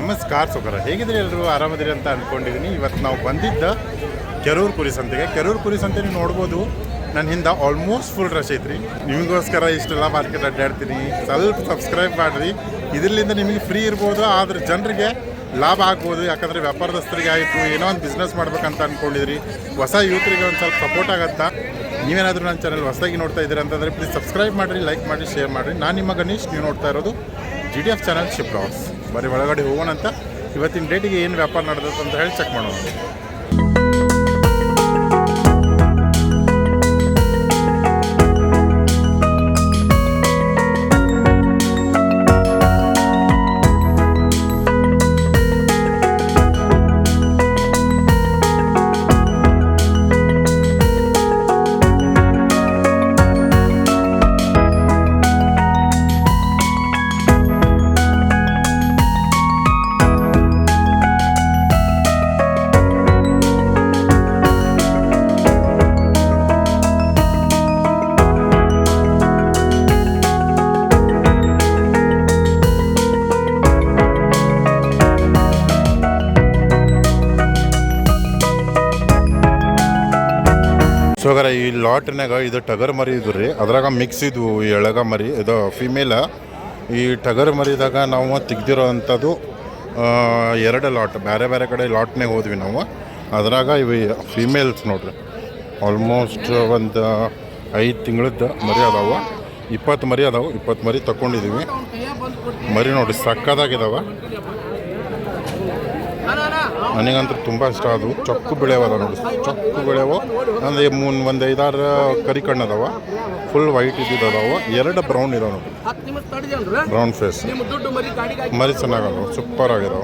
ನಮಸ್ಕಾರ ಸುಖರ ಹೇಗಿದ್ರಿ ಎಲ್ಲರೂ? ಆರಾಮದಿರಿ ಅಂತ ಅಂದ್ಕೊಂಡಿದ್ದೀನಿ ಇವತ್ತು ನಾವು ಬಂದಿದ್ದ ಕೆರೂರು ಕುರಿ ಸಂತೆಗೆ. ಕೆರೂರು ಕುರಿ ಸಂತೆ ನೀವು ನೋಡ್ಬೋದು. ನನ್ನ ಹಿಂದೆ ಆಲ್ಮೋಸ್ಟ್ ಫುಲ್ ರಶ್ ಐತ್ರಿ. ನಿಮಗೋಸ್ಕರ ಇಷ್ಟೆಲ್ಲ ಮಾರ್ಕೆಟ್ ಅಡ್ಡಾಡ್ತೀನಿ. ಸ್ವಲ್ಪ ಸಬ್ಸ್ಕ್ರೈಬ್ ಮಾಡಿರಿ. ಇದರಿಂದ ನಿಮಗೆ ಫ್ರೀ ಇರ್ಬೋದು, ಆದರೆ ಜನರಿಗೆ ಲಾಭ ಆಗ್ಬೋದು. ಯಾಕಂದರೆ ವ್ಯಾಪಾರದಸ್ಥರಿಗೆ ಆಯಿತು, ಏನೋ ಒಂದು ಬಿಸ್ನೆಸ್ ಮಾಡ್ಬೇಕಂತ ಅಂದ್ಕೊಂಡಿದ್ರಿ ಹೊಸ ಯೂತ್ರಿಗೆ ಒಂದು ಸ್ವಲ್ಪ ಸಪೋರ್ಟ್ ಆಗುತ್ತಾ? ನೀವೇನಾದರೂ ನನ್ನ ಚಾನಲ್ ಹೊಸದಾಗಿ ನೋಡ್ತಾ ಇದ್ದೀರಾ ಅಂತಂದರೆ ಪ್ಲೀಸ್ ಸಬ್ಸ್ಕ್ರೈಬ್ ಮಾಡಿರಿ ಲೈಕ್ ಮಾಡಿ ಶೇರ್ ಮಾಡಿರಿ. ನಾನು ನಿಮ್ಮ ಗಣೇಶ್. ನೀವು ನೋಡ್ತಾ ಇರೋದು ಜಿ ಡಿ ಎಫ್ ಚಾನಲ್ ಶಿಪ್ ಬರೀ ಒಳಗಡೆ ಹೋಗೋಣ ಅಂತ. ಇವತ್ತಿನ ಡೇಟಿಗೆ ಏನು ವ್ಯಾಪಾರ ನಡೆದತ್ತು ಅಂತ ಹೇಳಿ ಚೆಕ್ ಮಾಡೋಣ. ಸೋಗರ ಈ ಲಾಟ್ನಾಗ ಇದು ಟಗರ್ ಮರಿ ಇದು ರೀ. ಅದ್ರಾಗ ಮಿಕ್ಸ್ ಇದು ಎಳಗ ಮರಿ. ಇದು ಫಿಮೇಲ ಈ ಟಗರ್ ಮರಿದಾಗ ನಾವು ತೆಗ್ದಿರೋ ಅಂಥದ್ದು ಎರಡು ಲಾಟ್. ಬೇರೆ ಬೇರೆ ಕಡೆ ಲಾಟ್ನಾಗ ಹೋದ್ವಿ ನಾವು. ಅದ್ರಾಗ ಇವು ಫಿಮೇಲ್ಸ್ ನೋಡ್ರಿ. ಆಲ್ಮೋಸ್ಟ್ ಒಂದು ಐದು ತಿಂಗಳದ್ದು ಮರಿ ಅದಾವ. ಇಪ್ಪತ್ತು ಮರಿ ಅದಾವೆ. ಇಪ್ಪತ್ತು ಮರಿ ತಗೊಂಡಿದ್ದೀವಿ ಮರಿ ನೋಡಿ ಸಕ್ಕದಾಗಿದ್ದಾವೆ ನನಗಂತೂ ತುಂಬ ಇಷ್ಟ. ಅದು ಚೊಕ್ಕು ಬೆಳೆಯವ ನೋಡಿ ಚೊಕ್ಕು ಬೆಳೆಯವು. ಅಂದರೆ ಮೂನ್ ಒಂದು ಐದಾರು ಕರಿ ಕಣ್ಣು ಅದಾವ ಫುಲ್ ವೈಟ್ ಇದ್ದಿದ್ದು ಅದಾವ ಎರಡು ಬ್ರೌನ್ ಇದಾವ ನೋಡಿ. ಬ್ರೌನ್ ಫೇಸ್ ಮರಿ ಚೆನ್ನಾಗದಾವ ಸೂಪರ್ ಆಗಿದಾವ.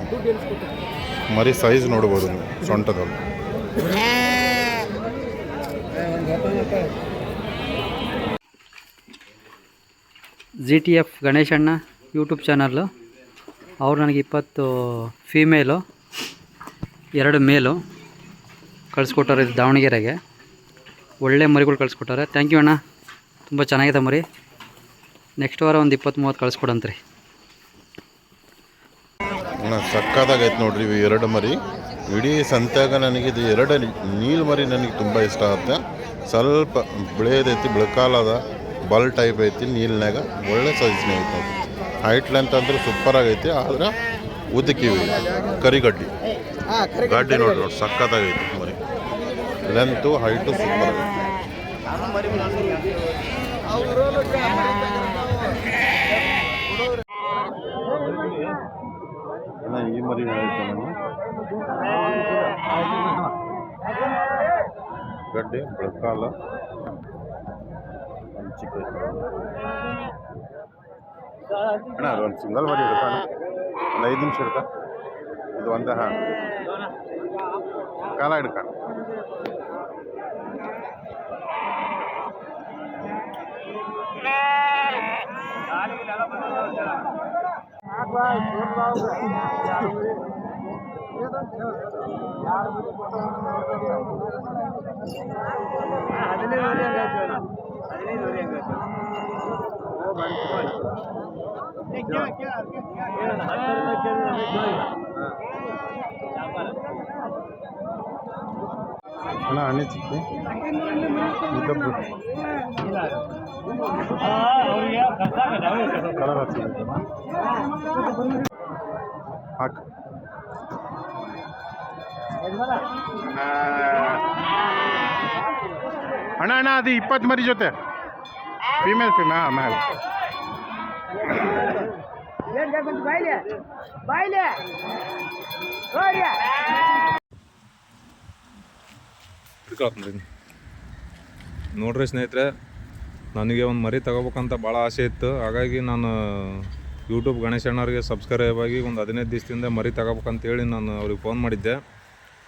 ಮರಿ ಸೈಜ್ ನೋಡ್ಬೋದು ನೀವು ಸೊಂಟದಲ್ಲಿ ಜಿ ಟಿ ಎಫ್ ಗಣೇಶಣ್ಣ ಯೂಟ್ಯೂಬ್ ಚಾನಲ್ಲು. ಅವ್ರು ನನಗೆ ಇಪ್ಪತ್ತು ಫೀಮೇಲು ಎರಡು ಮೇಲು ಕಳಿಸ್ಕೊಟ್ಟಾರೆ ಇದು ದಾವಣಗೆರೆಗೆ. ಒಳ್ಳೆ ಮರಿಗಳು ಕಳಿಸ್ಕೊಟ್ಟಾರೆ. ಥ್ಯಾಂಕ್ ಯು ಅಣ್ಣ. ತುಂಬ ಚೆನ್ನಾಗಿದೆ ಮರಿ. ನೆಕ್ಸ್ಟ್ ವಾರ ಒಂದು ಇಪ್ಪತ್ತು ಮೂವತ್ತು ಕಳಿಸ್ಕೊಡಂತ್ರಿ ಸಕ್ಕದಾಗೈತೆ ನೋಡ್ರಿ ಇವು ಎರಡು ಮರಿ. ಇಡೀ ಸಂತ್ಯಾಗ ನನಗೆ ಇದು ಎರಡು ನೀಲ್ ಮರಿ ನನಗೆ ತುಂಬ ಇಷ್ಟ ಆಗುತ್ತೆ. ಸ್ವಲ್ಪ ಬಿಳಿಯದೈತಿ ಬಿಳಕಾಲದ ಬಲ್ ಟೈಪ್ ಐತಿ ನೀಲ್ನಾಗ ಒಳ್ಳೆ ಸೈಜ್ನೇ ಐತೆ ಅದು ಹೈಟ್ ಲೆಂತ್ ಅಂದ್ರೆ ಸೂಪರ್ ಆಗೈತಿ. ಆದ್ರೆ ಉದ್ದಕ್ಕಿವಿ ಕರಿಗಡ್ಡಿ. ಗಡ್ಡಿ ನೋಡಿ ನೋಡಿ ಸಕ್ಕತ್ತಾಗೈತಿ ಮರಿ. ಲೆಂತು ಹೈಟು ಸೂಪರ್ ಈ ಮರಿ ಗಡ್ಡೆ ಬೆಳಕಾಲ ಚಿಕ್ಕ ಅಣ್ಣ ಅದೊಂದು ಸಿಂಗಲ್ ಮರಿ ಹಿಡ್ಕ ಒಂದು ಐದು ನಿಮಿಷ ಹಿಡ್ಕ ಇದು ಒಂದ ಹಾಂ. ಕಾಲ ಹಿಡ್ಕ. ಅಣ್ಣ ಹಣ್ಣೆ ಚಿಕ್ಕ ಇದ್ದದ್ದು ಅಣ್ಣ ಅಣ್ಣ ಅದು ಇಪ್ಪತ್ತು ಮರಿ ಜೊತೆ. ಫೀಮೇಲ್ ಫೀಮೇಲ್ ಹಾಂ ಹಿಡ್ಕೊಳ್ತೀನಿ ನೋಡ್ರಿ ಸ್ನೇಹಿತರೆ ನನಗೆ ಒಂದು ಮರಿ ತಗೋಬೇಕಂತ ಭಾಳ ಆಸೆ ಇತ್ತು. ಹಾಗಾಗಿ ನಾನು ಯೂಟ್ಯೂಬ್ ಗಣೇಶ್ ಅಣ್ಣವ್ರಿಗೆ ಸಬ್ಸ್ಕ್ರೈಬ್ ಆಗಿ ಒಂದು ಹದಿನೈದು ದಿವಸದಿಂದ ಮರಿ ತಗೋಬೇಕಂತೇಳಿ ನಾನು ಅವ್ರಿಗೆ ಫೋನ್ ಮಾಡಿದ್ದೆ.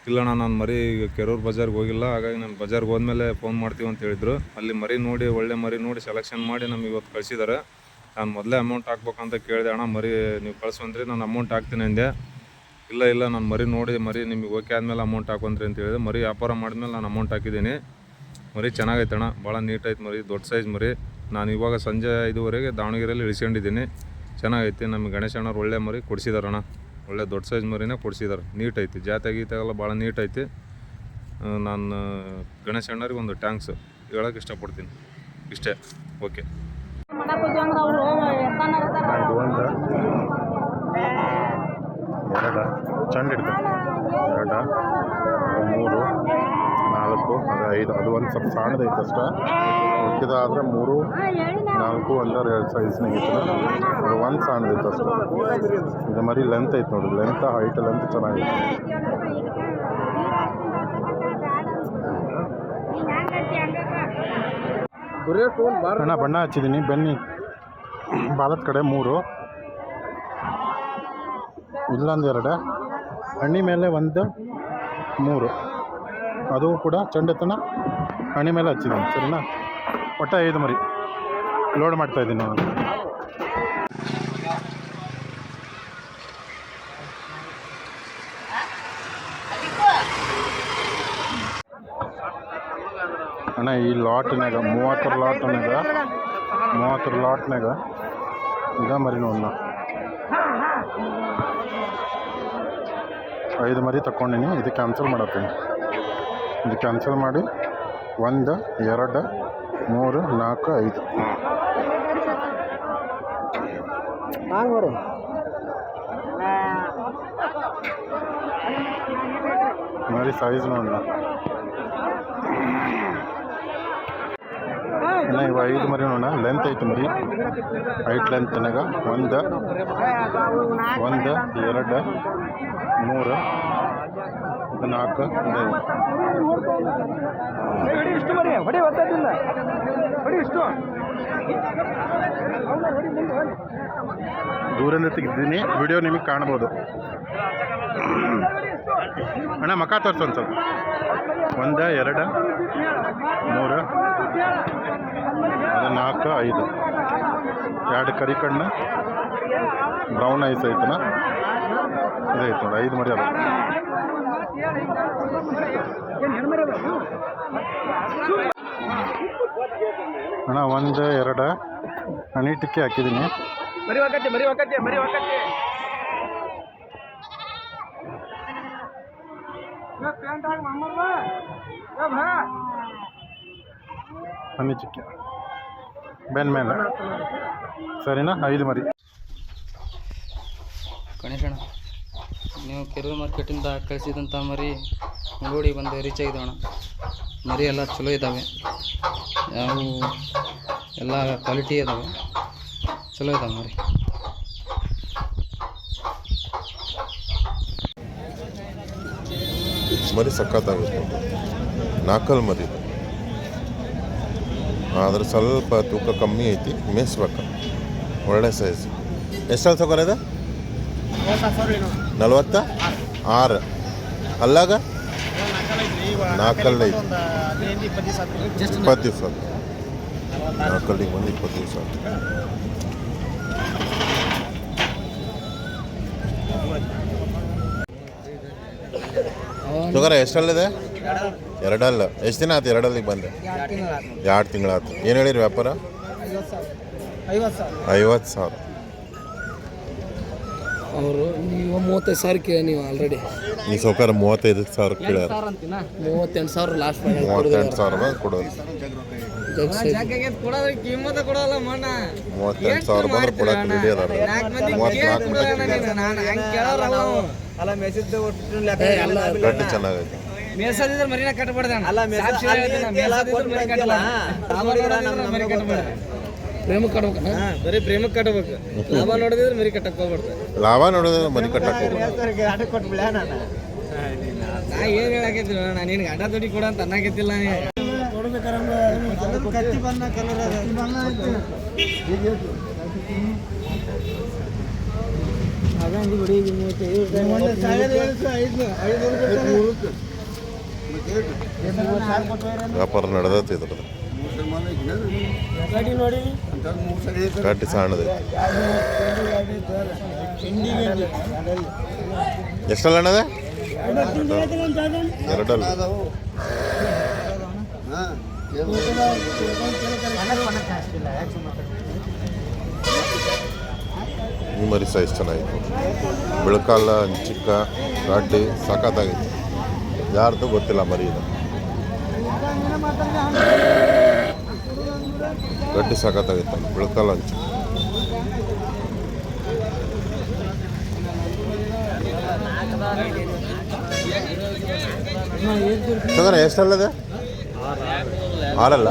ಇಲ್ಲಣ್ಣ, ನಾನು ಮರಿ ಕೆರೂರು ಬಜಾರ್ಗೆ ಹೋಗಿಲ್ಲ, ಹಾಗಾಗಿ ನಾನು ಬಜಾರ್ಗೆ ಹೋದ್ಮೇಲೆ ಫೋನ್ ಮಾಡ್ತೀವಿ ಅಂತ ಹೇಳಿದರು. ಅಲ್ಲಿ ಮರಿ ನೋಡಿ, ಒಳ್ಳೆ ಮರಿ ನೋಡಿ ಸೆಲೆಕ್ಷನ್ ಮಾಡಿ ನಮಗೆ ಇವತ್ತು ಕಳಿಸಿದ್ದಾರೆ ನಾನು ಮೊದಲೇ ಅಮೌಂಟ್ ಹಾಕ್ಬೇಕಂತ ಕೇಳಿದೆ, ಅಣ್ಣ, ಮರಿ ನೀವು ಕಳ್ಸಂದ್ರಿ ನಾನು ಅಮೌಂಟ್ ಹಾಕ್ತೀನಿ ಅಂದೆ. ಇಲ್ಲ ಇಲ್ಲ, ನಾನು ಮರಿ ನೋಡಿ, ಮರಿ ನಿಮಗೆ ಓಕೆ ಆದಮೇಲೆ ಅಮೌಂಟ್ ಹಾಕೊಂತ್ರಿ ಅಂತ ಹೇಳಿದೆ. ಮರಿ ವ್ಯಾಪಾರ ಮಾಡಿದ್ಮೇಲೆ ನಾನು ಅಮೌಂಟ್ ಹಾಕಿದ್ದೀನಿ. ಮರಿ ಚೆನ್ನಾಗೈತೆ ಅಣ್ಣ. ಭಾಳ ನೀಟೈತೆ ಮರಿ, ದೊಡ್ಡ ಸೈಜ್ ಮರಿ. ನಾನು ಇವಾಗ ಸಂಜೆ ಐದುವರೆಗೆ ದಾವಣಗೆರೆಯಲ್ಲಿ ಇಳಿಸ್ಕೊಂಡಿದ್ದೀನಿ. ಚೆನ್ನಾಗೈತಿ, ನಮ್ಮ ಗಣೇಶ ಅಣ್ಣವ್ರು ಒಳ್ಳೆ ಮರಿ ಕೊಡಿಸಿದಾರಣ್ಣ ಒಳ್ಳೆ ದೊಡ್ಡ ಸೈಜ್ ಮರಿನೇ ಕೊಡಿಸಿದಾರೆ. ನೀಟ್ ಐತಿ ಜಾತಿ ಗೀತೆಗೆಲ್ಲ ಭಾಳ ನೀಟ್ ಐತಿ ನಾನು ಗಣೇಶಣ್ಣರಿಗೆ ಒಂದು ಟ್ಯಾಂಕ್ಸ್ ಹೇಳೋಕೆ ಇಷ್ಟಪಡ್ತೀನಿ. ಇಷ್ಟೇ. ಓಕೆ ಎರಡು. ಎರಡು, ಮೂರು. ನಾಲ್ಕು ಅದು ಐದು ಅದು ಒಂದು ಸ್ವಲ್ಪ ಸಣ್ಣದೈತೆ ಅಷ್ಟೇ. ಉಳ್ಕಿದಾದ್ರೆ ಮೂರು, ನಾಲ್ಕು ಅಂದರೆ ಎರಡು ಸೈಜ್ನಾಗಿತ್ತು ಅದು ಒಂದು ಸಣ್ಣದೈತೆ ಅಷ್ಟೇ. ಇದು ಮರಿ ಲೆಂತ್ ಐತೆ ನೋಡಿ. ಲೆಂತ್ ಹೈಟ್ ಲೆಂತ್ ಚೆನ್ನಾಗಿತ್ತು ಅಣ್ಣ, ಬಣ್ಣ ಹಚ್ಚಿದ್ದೀನಿ ಬನ್ನಿ. ಬಾಲದ ಕಡೆ ಮೂರು. ಇಲ್ಲೊಂದು ಎರಡು. ಹಣ್ಣಿ ಮೇಲೆ ಒಂದು, ಮೂರು. ಅದು ಕೂಡ ಚಂಡತನ ಹಣೆ ಮೇಲೆ ಹಚ್ಚಿದ್ದೀನಿ ಸರಿನಾ? ಒಟ್ಟ ಐದು ಮರಿ. ಲೋಡ್ ಮಾಡ್ತಾ ಇದ್ದೀನಿ ನಾನು. ಅಣ್ಣ, ಈ ಲಾಟ್ನಾಗ ಮೂವತ್ತರ ಲಾಟ್ನಾಗ ಮೂವತ್ತರ ಲಾಟ್ನಾಗ ಈಗ ಮರಿ ನೋಡೋಣ ಐದು ಮರಿ ತಗೊಂಡಿನಿ ಇದು ಕ್ಯಾನ್ಸಲ್ ಮಾಡತ್ತೀನಿ. ಇದು ಕ್ಯಾನ್ಸಲ್ ಮಾಡಿ. ಒಂದು ಎರಡು ಮೂರು ನಾಲ್ಕು ಐದು. ಮರಿ ಸೈಜ್ ನೋಡೋಣ ಇವ ಇವು ಐದು ಮರಿ ನೋಡೋಣ ಲೆಂತ್ ಐತೆ ಮರಿ. ಹೈಟ್ ಲೆಂತ್ನಾಗ ಒಂದು ಒಂದು ಎರಡು ಮೂರು ಇದು ನಾಲ್ಕು ಇಷ್ಟು ಹೊಡಿ ಒತ್ತದಿಂದ ಹೊಡಿ ಇಷ್ಟು. ದೂರಿಂದ ತೆಗೆದಿದ್ದೀನಿ. ವಿಡಿಯೋ ನಿಮಗೆ ಕಾಣ್ಬೋದು ಅಣ್ಣ ಮಕ ತೋರಿಸು ಒಂದು ಸ್ವಲ್ಪ. ಒಂದು ಎರಡು ಮೂರು ಅದು ನಾಲ್ಕು ಐದು. ಎರಡು ಕರಿ ಕಣ್ಣು ಬ್ರೌನ್ ಐಸ್ ಐತನ ಇದೈತೆ ನೋಡಿ ಐದು ಮರಿ ಅದ ಅಣ್ಣ ಒಂದು ಎರಡು. ಹನಿ ಟಿಕ್ಕಿ ಹಾಕಿದ್ದೀನಿ ಮರಿ ಹಾಕತ್ತೆ ಮರಿ ಹಾಕತ್ತೆ ಮರಿ ಹಾಕತ್ತೆ ಹನಿ ಚಿಕ್ಕಿ ಬೆನ್ ಮೇಲೆ. ಸರಿನಾ? ಐದು ಮರಿ. ಗಣೇಶಣ್ಣ. ನೀವು ಕೆರೂರು ಮಾರ್ಕೆಟಿಂದ ಕಳಿಸಿದಂಥ ಮರಿ ನೋಡಿ ಬಂದು ರೀಚ್ ಆಗಿದ್ದಾವೆ ಅಣ್ಣ. ಮರಿ ಎಲ್ಲ ಚಲೋ ಇದ್ದಾವೆ. ಯಾವ ಎಲ್ಲ ಕ್ವಾಲಿಟಿ ಇದ್ದಾವೆ. ಚಲೋ ಇದ್ದಾವೆ ಮರಿ. ಮರಿ ಸಖತ್ತಾಗುತ್ತೆ. ನಾಲ್ಕಲ್ ಮರಿ ಆದರೆ ಸ್ವಲ್ಪ ತೂಕ ಕಮ್ಮಿ ಐತಿ, ಮೇಯಿಸ್ಬೇಕು. ಒಳ್ಳೆ ಸೈಜ್ ಎಷ್ಟಲ್ಲಿ ತಗೋರದ ನಲ್ವತ್ತ? ಆರು. ಅಲ್ಲಾಗ? ನಾಲ್ಕಲ್ಲಿ ಇಪ್ಪತ್ತು ದಿವಸ ನಾಲ್ಕಲ್ಲಿಗೆ ಬಂದು ಇಪ್ಪತ್ತು ದಿವಸ ತಗೋರ ಎಷ್ಟಲ್ಲಿದೆ? ಎರಡಲ್ಲ. ಎಷ್ಟು ದಿನ ಆಯ್ತು ಎರಡಲ್ಲಿಗೆ ಬಂದೆ? ಎರಡು ತಿಂಗಳಾಯ್ತು? ಏನು ಹೇಳಿರಿ ವ್ಯಾಪಾರ? ಐವತ್ತು ಸಾವಿರ. ಅವರು ನೀವು ಮೂವತ್ತೈದು ಸಾವಿರಕ್ಕೆ ನೀವು ಆಲ್ರೆಡಿ ಈ ಸೌಕರ್ಯ ಮೂವತ್ತೈದು ಸಾವಿರ ಕೇಳ್ಯಾರ ಮೂವತ್ತೆಂಟು ಸಾವಿರ ಲಾಸ್ಟ್ ಮೂವತ್ತೆಂಟು ಸಾವಿರ ಕೊಡೋದು ಕಿಮ್ಮತ್ತ ಕೊಡಲ್ಲ ಮಣ್ಣ ಮೂವತ್ತೆಂಟು ಸಾವಿರ ಬಂದ್ರೆ ಕೊಡಕ್ಕೆ ರೆಡಿ ಅದಾರ ಮೂವತ್ತ್ನಾಲ್ಕು ಗಟ್ಟಿ ಚೆನ್ನಾಗೈತೆ ಮೇಸದಿದ್ರೆ ಮರಿನ ಕಟ್ಟಬಾರ್ದು ಅಲ್ಲ ಪ್ರೇಮಕ್ಕೆ ಕಟ್ಬೇಕಣ್ಣ ಬರೀ ಪ್ರೇಮಕ್ಕೆ ಕಟ್ಟಬೇಕು ಲಾಭ ನೋಡಿದ್ರೆ ಮರಿ ಕಟ್ಟಕ್ ಹೋಗ್ಬಾರ್ದು ಲಾಭ ನೋಡಿದ್ರೆ ಮನೆ ಕಟ್ಟಕ್ಕೆ ಹೋಗ್ಬೇಕು ನಾ ಏನ್ ಹೇಳಕತ್ತಿಲ್ಲ ನಾನು ನಿನ್ಗೆ ಅಡ್ಡ ದುಡ್ಡಿ ಕೊಡ ಅಂತ ಅನ್ನಕತ್ತಿಲ್ಲ ವ್ಯಾಪಾರ ನಡೆದೈತಿ ಇದ್ರದ್ದು. ಗಟ್ಟಿ ಸಣ್ಣದೈತಿ ಎಷ್ಟಲ್ಲ ಅಣ್ಣದ ಎರಡಲ್ಲ. ಈ ಮರಿ ಸೈಜ್ ಚೆನ್ನಾಗಿತ್ತು. ಬೆಳಕಾಲ, ಚಿಕ್ಕ ರಾಟಿ ಸಾಕಾತಾಗಿತ್ತು ಯಾರ್ದು ಗೊತ್ತಿಲ್ಲ ಮರಿ ಇದು. ಗಡ್ಡಿ ಸಖತ್ತಾಗಿತ್ತು ಬೆಳಕಾಲ ಹಂಚು ಸಗರ ಎಷ್ಟಲ್ಲದೆ ಆರಲ್ಲ?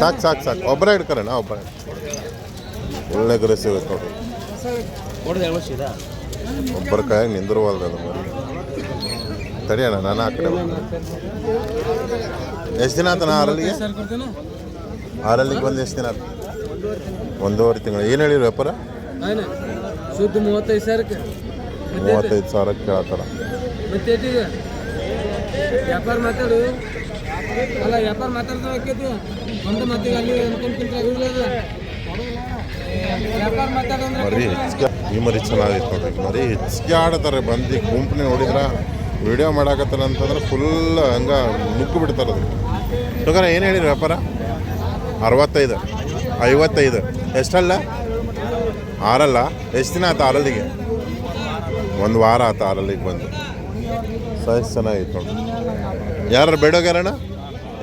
ಸಾಕು ಸಾಕು ಸಾಕು. ಒಬ್ಬರೇ ಹಿಡ್ಕರೋಣ ಒಬ್ಬರೇ ಒಳ್ಳೆ ಗ್ರೆಸಿವ್ ಇರುತ್ತೆ ನೋಡ್ರಿ ಒಬ್ಬರ ಕೈಯಾಗ ನಿಂದಿರುವಲ್ದು ಅದು ಮರಿ ತಡಿಯೋಣ ನಾನು ಆ ಕಡೆ ಎಷ್ಟು ದಿನ ಆತನ ಆರಲ್ಲಿಗೆ ಆರಲ್ಲಿಗೆ ಬಂದು ಎಷ್ಟು ದಿನ ಆತ? ಒಂದೂವರೆ ತಿಂಗಳು. ಏನು ಹೇಳಿರಿ ವ್ಯಾಪಾರ? ಶುದ್ಧ ಮೂವತ್ತೈದು ಸಾವಿರಕ್ಕೆ. ಮೂವತ್ತೈದು ಸಾವಿರಕ್ಕೆ ಕೇಳತ್ತಾರ. ವ್ಯಾಪಾರ ಮಾತಾಡು. ಅಲ್ಲ ವ್ಯಾಪಾರ ಮಾತಾಡ್ತಾ ಆಕೈತಿ ಒಂದು ಮತ್ತೆ ಅಲ್ಲಿ ಅನ್ಕೊಂಡ್ಕಿಂತ ಮರಿ ಹೆಚ್ಚಿಗೆ ಈ ಮರಿ ಚೆನ್ನಾಗೈತೆ ನೋಡ್ರಿ. ಮರಿ ಹೆಚ್ಚಿಗೆ ಆಡ್ತಾರೆ. ಬಂದು ಗುಂಪನೆ ನೋಡಿದ್ರೆ ವಿಡಿಯೋ ಮಾಡಾಕತ್ತಾರ ಅಂತಂದ್ರೆ ಫುಲ್ ಹಂಗ ಮುಕ್ಕು ಬಿಡ್ತಾರೆ ಅದು. ಏನು ಹೇಳಿರಿ ವ್ಯಾಪಾರ? ಅರವತ್ತೈದು, ಐವತ್ತೈದು. ಎಷ್ಟಲ್ಲ? ಆರಲ್ಲ. ಎಷ್ಟು ದಿನ ಆಯ್ತು ಆರಲ್ಲಿಗೆ? ಒಂದು ವಾರ ಆಯ್ತು ಆರಲ್ಲಿಗೆ ಬಂದು. ಸೈಜ್ ಚೆನ್ನಾಗಿತ್ತು ನೋಡಿ. ಯಾರು ಬೇಡೋಗ್ಯಾರಣ್ಣ?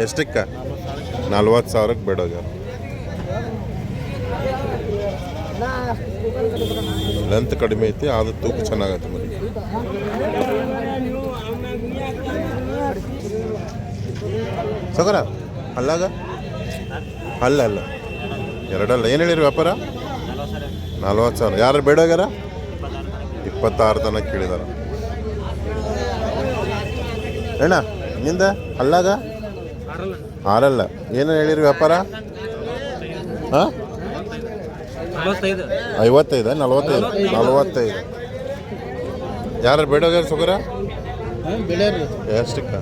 ಎಷ್ಟಕ್ಕೆ? ನಲ್ವತ್ತು ಸಾವಿರಕ್ಕೆ ಬೇಡೋಗ್ಯಾರ. ಲೆಂತ್ ಕಡಿಮೆ ಐತಿ, ಆದ್ರೆ ತೂಕ ಚೆನ್ನಾಗೈತೆ ಮರಿ. ಸಗರ? ಅಲ್ಲಾಗ ಅಲ್ಲ ಅಲ್ಲ ಎರಡಲ್ಲ. ಏನು ಹೇಳಿರಿ ವ್ಯಾಪಾರ? ನಲ್ವತ್ತು ಸಾವಿರ. ಯಾರು ಬೇಡೋಗ್ಯಾರ ಇಪ್ಪತ್ತಾರು ತನಕ ಕೇಳಿದಾರ. ಅಣ್ಣ ನಿಂದ? ಅಲ್ಲಾಗ ಆರಲ್ಲ. ಏನು ಹೇಳಿರಿ ವ್ಯಾಪಾರ? ಹಾಂ? ಐವತ್ತೈದು ನಲ್ವತ್ತೈದು. ನಲ್ವತ್ತೈದು. ಯಾರು ಬೇಡೋಗ್ಯಾರ ಸುಗರ? ಎಷ್ಟಕ್ಕೆ?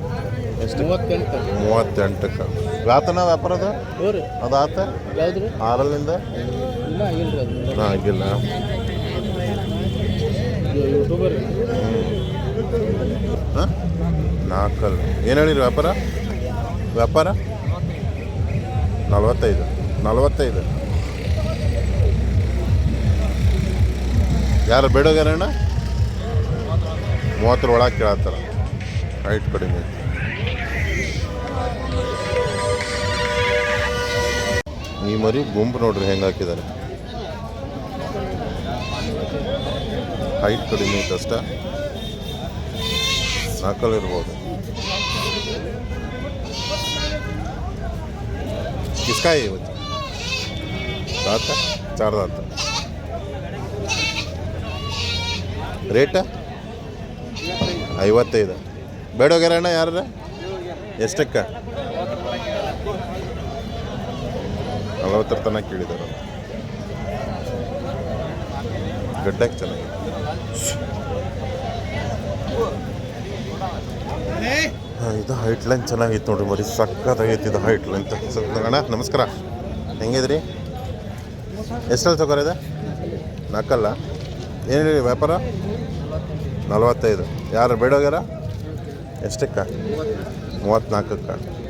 ಎಷ್ಟು? ಮೂವತ್ತೆಂಟು. ಮೂವತ್ತೆಂಟಕ್ಕೆ ವ್ಯಾತನ ವ್ಯಾಪಾರದ? ಅದು ಆತ? ರೀ? ಆರಲ್ಲಿಂದ? ಇಲ್ಲ ರೀ ಅದು. ಹಾಂ ಆಗಿಲ್ಲ. ಯೂಟ್ಯೂಬರ್ ಹಾಂ? ನಾಲ್ಕಲ್ಲ ಏನು ಹೇಳಿರಿ ವ್ಯಾಪಾರ? ವ್ಯಾಪಾರ? ನಲ್ವತ್ತೈದು. ನಲ್ವತ್ತೈದು. ಯಾರು ಬೇಡೋಗ್ಯಾರಣ್ಣ ಮೂವತ್ತರ ಒಳಗೆ ಕೇಳತ್ತಾರ. ರೈಟ್ ಕಡಿಮೆ ಈ ಮರಿ ಗುಂಪು ನೋಡ್ರಿ ಹೆಂಗೆ ಹಾಕಿದ್ದಾರೆ. ಹೈಟ್ ಕಡಿಮೆ ಐತೆ ಅಷ್ಟ. ಸಾಕಲ್ಲಿರ್ಬೋದು ಕಿಸ್ಕಾಯಿ ಇವತ್ತು ದಾತ, ಚಾರ್ದಾತ. ರೇಟ ಐವತ್ತೈದು. ಬೇಡೋಗ್ಯಾರಣ್ಣ ಯಾರ ಎಷ್ಟಕ್ಕ? ನಲವತ್ತರ ತನಕ ಕೇಳಿದ್ದಾರೆ. ಗಡ್ಡಕ್ಕೆ ಚೆನ್ನಾಗಿದೆ. ಹಾಂ, ಇದು ಹೈಟ್ ಲೈನ್ ಚೆನ್ನಾಗಿತ್ತು ನೋಡ್ರಿ, ಬರೀ ಸಕ್ಕತ್ತಾಗೈತಿ ಇದು ಹೈಟ್ ಲೈನ್ ಅಣ್ಣ, ನಮಸ್ಕಾರ. ಹೆಂಗಿದ್ರಿ? ಎಷ್ಟಲ್ಲಿ ತಗೋರಿದೆ ನಾಲ್ಕಲ್ಲ? ಏನು ಹೇಳಿ ವ್ಯಾಪಾರ? ನಲವತ್ತೈದು. ಯಾರು, ಬೇಡೋಗ್ಯಾರ? ಎಷ್ಟಕ್ಕ? ಮೂವತ್ತ್ನಾಲ್ಕಕ್ಕೆ.